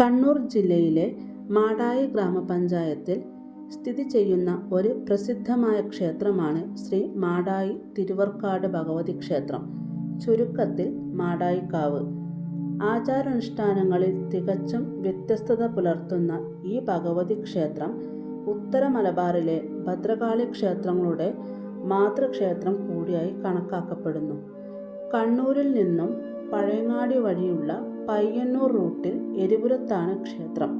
കണ്ണൂർ ജില്ലയിലെ മാടായി ഗ്രാമപഞ്ചായത്തിൽ സ്ഥിതി ചെയ്യുന്ന ഒരു പ്രസിദ്ധമായ ക്ഷേത്രമാണ് ശ്രീ മാടായി തിരുവർക്കാട് ഭഗവതി ക്ഷേത്രം. ചുരുക്കത്തിൽ മാടായിക്കാവ്. ആചാരാനുഷ്ഠാനങ്ങളിൽ തികച്ചും വ്യത്യസ്തത പുലർത്തുന്ന ഈ ഭഗവതി ക്ഷേത്രം ഉത്തര മലബാറിലെ ഭദ്രകാളി ക്ഷേത്രങ്ങളുടെ മാതൃക്ഷേത്രം കൂടിയായി കണക്കാക്കപ്പെടുന്നു. കണ്ണൂരിൽ നിന്നും പഴയങ്ങാടി വഴിയുള്ള പയ്യന്നൂർ റൂട്ടിൽ എരിപുരത്താണ് ക്ഷേത്രം.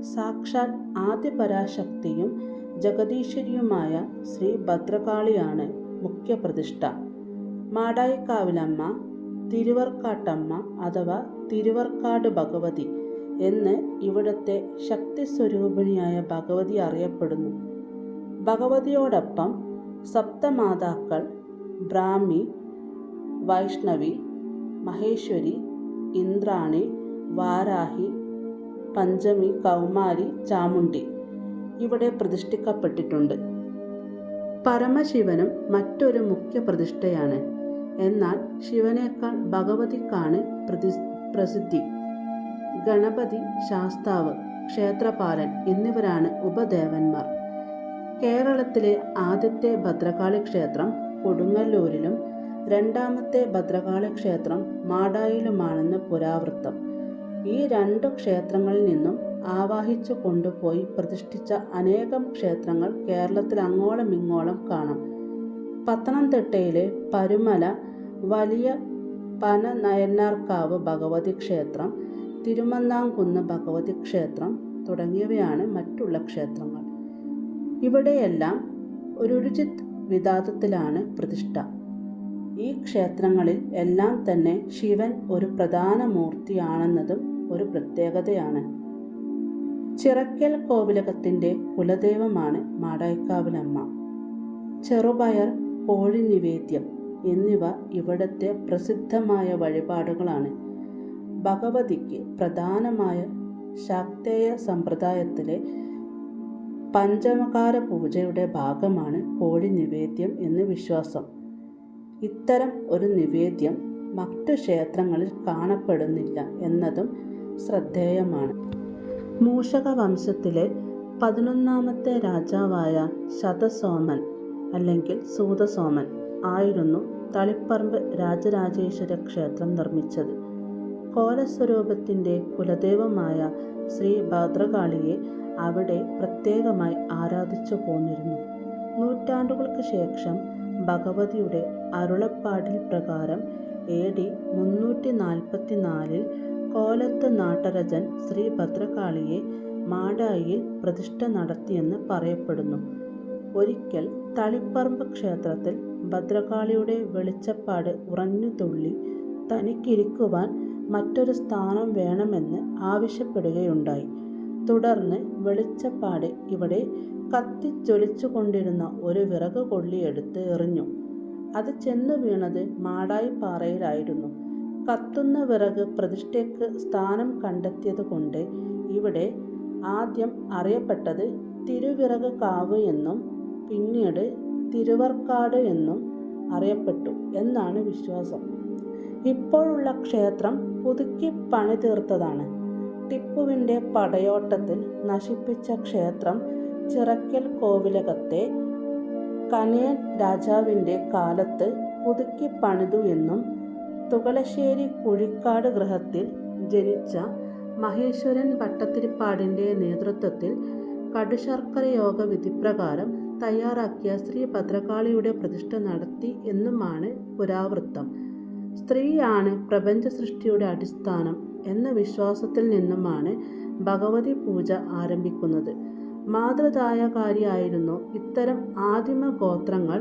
സാക്ഷാൽ ആദ്യ പരാശക്തിയും ജഗദീശ്വരിയുമായ ശ്രീ ഭദ്രകാളിയാണ് മുഖ്യപ്രതിഷ്ഠ മാടായിക്കാവിലമ്മ തിരുവർക്കാട്ടമ്മ അഥവാ തിരുവർക്കാട് ഭഗവതി എന്ന് ഇവിടത്തെ ശക്തി സ്വരൂപിണിയായ ഭഗവതി അറിയപ്പെടുന്നു. ഭഗവതിയോടൊപ്പം സപ്തമാതാക്കൾ ബ്രാഹ്മി വൈഷ്ണവി മഹേശ്വരി ഇന്ദ്രാണി വാരാഹി പഞ്ചമി കൗമാരി ചാമുണ്ടി ഇവിടെ പ്രതിഷ്ഠിക്കപ്പെട്ടിട്ടുണ്ട്. പരമശിവനും മറ്റൊരു മുഖ്യ പ്രതിഷ്ഠയാണ്. എന്നാൽ ശിവനേക്കാൾ ഭഗവതിക്കാണ് പ്രതി പ്രസിദ്ധി. ഗണപതി ശാസ്താവ് ക്ഷേത്രപാലൻ എന്നിവരാണ് ഉപദേവന്മാർ. കേരളത്തിലെ ആദ്യത്തെ ഭദ്രകാളി ക്ഷേത്രം കൊടുങ്ങല്ലൂരിലും രണ്ടാമത്തെ ഭദ്രകാളി ക്ഷേത്രം മാടായിലുമാണെന്ന് പുരാവൃത്തം. ഈ രണ്ടു ക്ഷേത്രങ്ങളിൽ നിന്നും ആവാഹിച്ചു കൊണ്ടുപോയി പ്രതിഷ്ഠിച്ച അനേകം ക്ഷേത്രങ്ങൾ കേരളത്തിൽ അങ്ങോളം ഇങ്ങോളം കാണാം. പത്തനംതിട്ടയിലെ പരുമല വലിയ പന പനനയന്നാർക്കാവ് ഭഗവതി ക്ഷേത്രം തിരുമന്നാംകുന്ന് ഭഗവതി ക്ഷേത്രം തുടങ്ങിയവയാണ് മറ്റുള്ള ക്ഷേത്രങ്ങൾ. ഇവിടെയെല്ലാം ഒരുരുചിത് വിധാതത്തിലാണ് പ്രതിഷ്ഠ. ഈ ക്ഷേത്രങ്ങളിൽ എല്ലാം തന്നെ ശിവൻ ഒരു പ്രധാന മൂർത്തിയാണെന്നതും ഒരു പ്രത്യേകതയാണ്. ചിറക്കൽ കോവിലകത്തിന്റെ കുലദൈവമാണ് മാടായിക്കാവിലമ്മ ചെറുപയർ കോഴി നിവേദ്യം എന്നിവ ഇവിടത്തെ പ്രസിദ്ധമായ വഴിപാടുകളാണ്. ഭഗവതിക്ക് പ്രധാനമായ ശാക്തേയ സമ്പ്രദായത്തിലെ പഞ്ചമകാര പൂജയുടെ ഭാഗമാണ് കോഴി നിവേദ്യം എന്ന് വിശ്വാസം. ഇത്തരം ഒരു നിവേദ്യം മറ്റു ക്ഷേത്രങ്ങളിൽ കാണപ്പെടുന്നില്ല എന്നതും ശ്രദ്ധേയമാണ്. മൂഷക വംശത്തിലെ പതിനൊന്നാമത്തെ രാജാവായ ശതസോമൻ അല്ലെങ്കിൽ സൂതസോമൻ ആയിരുന്നു തളിപ്പറമ്പ് രാജരാജേശ്വര ക്ഷേത്രം നിർമ്മിച്ചത്. കോലസ്വരൂപത്തിന്റെ കുലദൈവമായ ശ്രീ ഭദ്രകാളിയെ അവിടെ പ്രത്യേകമായി ആരാധിച്ചു പോന്നിരുന്നു നൂറ്റാണ്ടുകൾക്ക് ശേഷം ഭഗവതിയുടെ അരുളപ്പാടിൽ പ്രകാരം എ ഡി മുന്നൂറ്റി നാൽപ്പത്തി നാലിൽ കോലത്ത് നാട്ടരജൻ ശ്രീ ഭദ്രകാളിയെ മാടായിയിൽ പ്രതിഷ്ഠ നടത്തിയെന്ന് പറയപ്പെടുന്നു. ഒരിക്കൽ തളിപ്പറമ്പ് ക്ഷേത്രത്തിൽ ഭദ്രകാളിയുടെ വെളിച്ചപ്പാട് ഉറഞ്ഞു തുള്ളി തനിക്കിരിക്കുവാൻ മറ്റൊരു സ്ഥാനം വേണമെന്ന് ആവശ്യപ്പെടുകയുണ്ടായി. തുടർന്ന് വെളിച്ചപ്പാട് ഇവിടെ കത്തിജ്വലിച്ചു കൊണ്ടിരുന്ന ഒരു വിറക് കൊള്ളിയെടുത്ത് എറിഞ്ഞു. അത് ചെന്നു വീണത് മാടായി പാറയിലായിരുന്നു കത്തുന്ന വിറക് പ്രതിഷ്ഠയ്ക്ക് സ്ഥാനം കണ്ടെത്തിയതുകൊണ്ട് ഇവിടെ ആദ്യം അറിയപ്പെട്ടത് തിരുവിറക് കാവ് എന്നും പിന്നീട് തിരുവർക്കാട് എന്നും അറിയപ്പെട്ടു എന്നാണ് വിശ്വാസം. ഇപ്പോഴുള്ള ക്ഷേത്രം പുതുക്കി പണിതീർത്തതാണ്. ടിപ്പുവിന്റെ പടയോട്ടത്തിൽ നശിപ്പിച്ച ക്ഷേത്രം ചിറക്കൽ കോവിലകത്തെ കനയൻ രാജാവിന്റെ കാലത്ത് പുതുക്കി പണിതു എന്നും തുകലശ്ശേരി കുഴിക്കാട് ഗൃഹത്തിൽ ജനിച്ച മഹേശ്വരൻ ഭട്ടത്തിരിപ്പാടിന്റെ നേതൃത്വത്തിൽ കടുശർക്കര യോഗ വിധിപ്രകാരം തയ്യാറാക്കിയ ശ്രീ ഭദ്രകാളിയുടെ പ്രതിഷ്ഠ നടത്തി എന്നുമാണ് പുരാവൃത്തം. സ്ത്രീയാണ് പ്രപഞ്ച സൃഷ്ടിയുടെ അടിസ്ഥാനം എന്ന വിശ്വാസത്തിൽ നിന്നുമാണ് ഭഗവതി പൂജ ആരംഭിക്കുന്നത്. മാതൃദായകാരിയായിരുന്നു ഇത്തരം ആദിമ ഗോത്രങ്ങൾ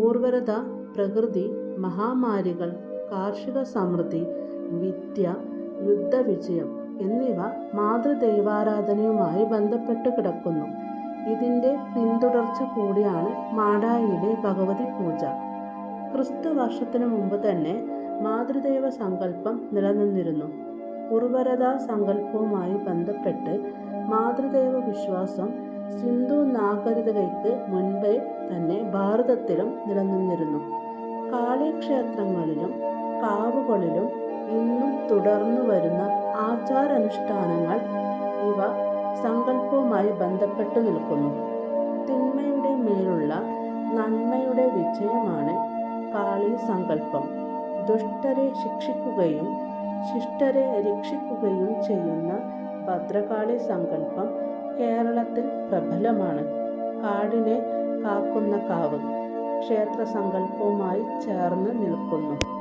ഊർവരത പ്രകൃതി മഹാമാരികൾ കാർഷിക സമൃദ്ധി വിദ്യ യുദ്ധവിജയം എന്നിവ മാതൃദൈവാരാധനയുമായി ബന്ധപ്പെട്ട് കിടക്കുന്നു. ഇതിന്റെ പിന്തുടർച്ച കൂടിയാണ് മാടായിയിലെ ഭഗവതി പൂജ. ക്രിസ്തു വർഷത്തിനു മുമ്പ് തന്നെ മാതൃദൈവ സങ്കല്പം നിലനിന്നിരുന്നു. ഉർവരതാ സങ്കല്പവുമായി ബന്ധപ്പെട്ട് മാതൃദൈവ വിശ്വാസം സിന്ധു നാഗരികതയ്ക്ക് മുൻപേ തന്നെ ഭാരതത്തിലും നിലനിന്നിരുന്നു. കാളിക്ഷേത്രങ്ങളിലും കാവുകളിലും ഇന്നും തുടർന്നു വരുന്ന ആചാരാനുഷ്ഠാനങ്ങൾ ഇവ സങ്കല്പവുമായി ബന്ധപ്പെട്ടു നിൽക്കുന്നു. തിന്മയുടെ മേലുള്ള നന്മയുടെ വിജയമാണ് കാളി സങ്കല്പം. ദുഷ്ടരെ ശിക്ഷിക്കുകയും ശിഷ്ടരെ രക്ഷിക്കുകയും ചെയ്യുന്ന ഭദ്രകാളി സങ്കല്പം കേരളത്തിൽ പ്രബലമാണ്. കാടിനെ കാക്കുന്ന കാവ് ക്ഷേത്ര സങ്കല്പവുമായി ചേർന്ന് നിൽക്കുന്നു.